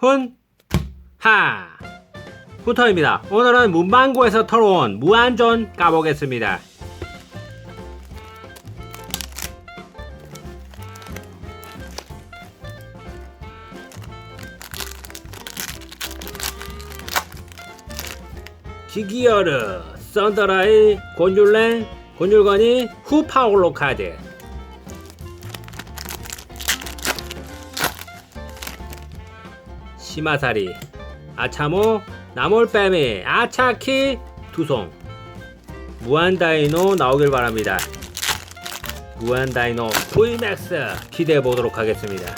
훈, 하. 후터입니다. 오늘은 문방구에서 털어온 무한존 까보겠습니다. 기기어르, 썬더라이, 곤줄랭, 곤줄건이, 후파올로 카드. 시마사리, 아차모, 나몰빼미, 아차키, 두송. 무한다이노 나오길 바랍니다. 무한다이노 VMAX 기대해 보도록 하겠습니다.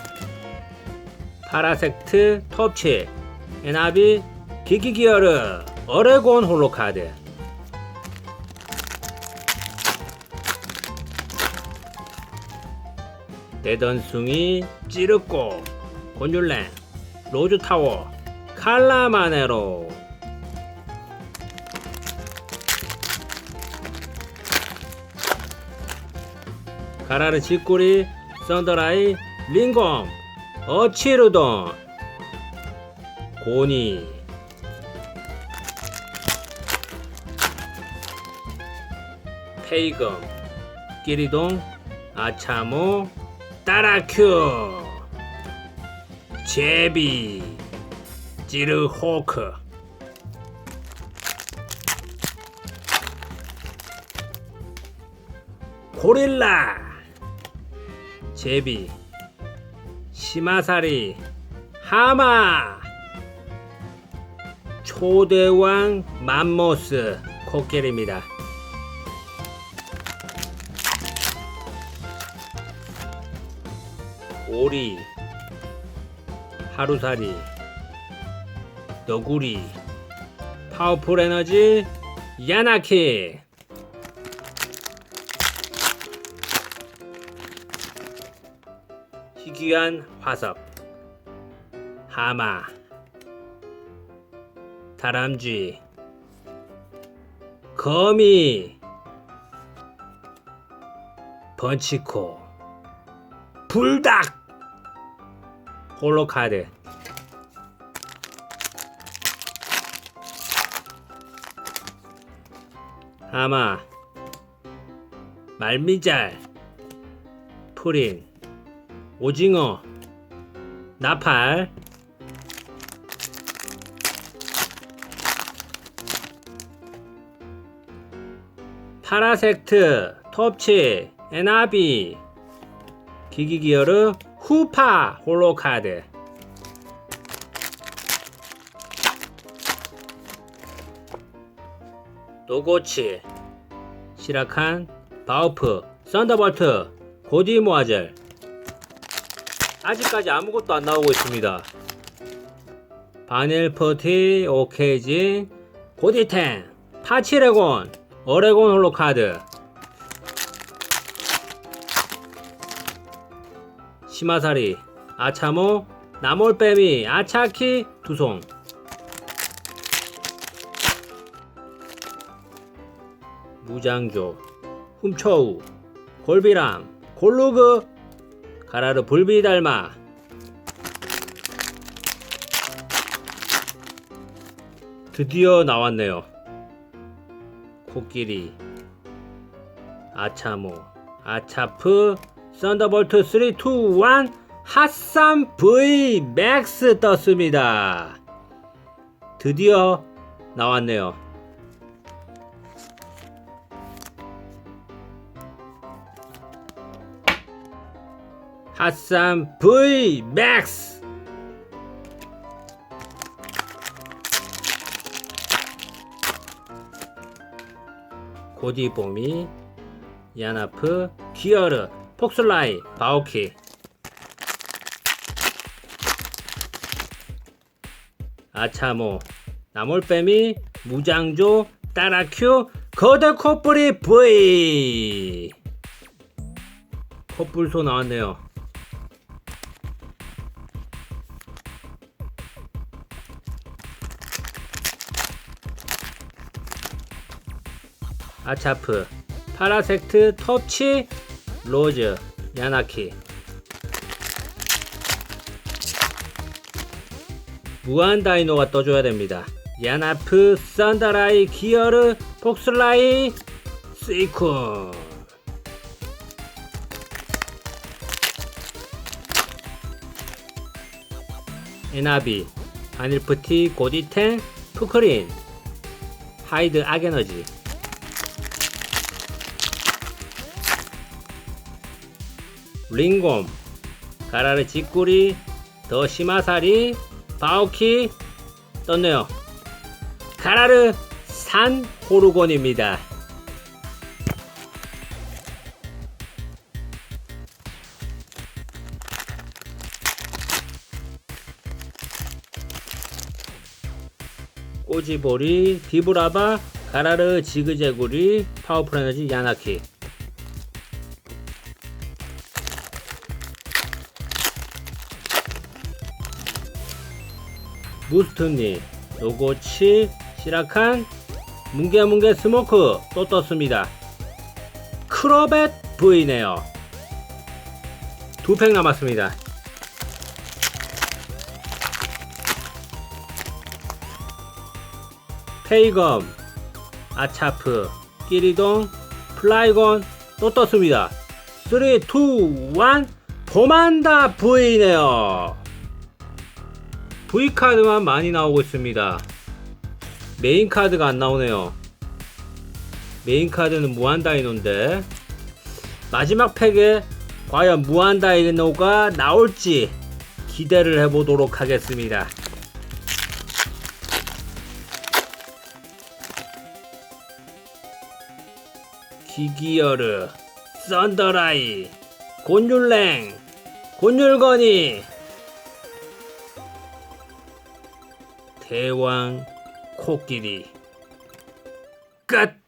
파라섹트, 톱치, 에나비, 기기기어르, 어레곤 홀로카드. 대던숭이, 찌르꼬, 곤줄랭, 로즈타워, 칼라마네로. 가라르 지꾸리, 썬더라이, 링검, 어치르돈, 고니, 페이검, 끼리동, 아차모, 따라큐, 제비, 찌르호크, 고릴라, 제비, 시마사리, 하마, 초대왕 맘모스 코끼리입니다. 오리, 하루살이, 너구리, 파워풀 에너지, 야나키. 희귀한 화석, 하마, 다람쥐, 거미, 번치코, 불닭, 홀로카드, 하마, 말미잘, 프린, 오징어, 나팔, 파라섹트, 톱치, 에나비, 기기기어르, 후파, 홀로카드. 노고치, 시라칸, 바우프, 썬더볼트, 고디모아젤. 아직까지 아무것도 안 나오고 있습니다. 바닐 퍼티, 오케이진, 고디텐, 파치레곤, 어레곤 홀로카드. 시마사리, 아차모, 나몰빼미, 아차키, 두송. 무장조, 훔쳐우, 골비람, 골루그, 가라르 불비달마. 드디어 나왔네요. 코끼리, 아차모, 아차프, 썬더볼트 3, 2, 1, 핫삼 V 맥스 떴습니다. 드디어 나왔네요. 핫삼 V 맥스 고디보미 야나프 기어르 폭슬라이 바오키. 아차모 나몰빼미 무장조 따라큐 거대 코뿔이 V 코뿔소 나왔네요. 아차프 파라섹트 터치 로즈 야나키 무한 다이노가 떠줘야 됩니다. 야나프, 썬더라이, 기어르, 폭슬라이, 스이쿤. 에나비, 바닐프티, 고디텐, 푸크린, 하이드 악에너지. 링곰, 가라르 직구리, 더 시마사리, 바오키 떴네요. 가라르 산 호르곤입니다. 꼬지보리, 디브라바, 가라르 지그재구리, 파워풀 에너지 야나키. 무스트니, 노고치, 시라칸, 뭉게뭉게 스모크 또 떴습니다. 크로벳 V네요. 두 팩 남았습니다. 페이검, 아차프, 끼리동, 플라이곤 또 떴습니다. 3, 2, 1, 보만다 V네요. V카드만 많이 나오고 있습니다. 메인 카드가 안 나오네요. 메인 카드는 무한 다이노인데 마지막 팩에 과연 무한 다이노가 나올지 기대를 해보도록 하겠습니다. 기기어르, 썬더라이, 곤율랭, 곤율건이, 대왕 코끼리. 끝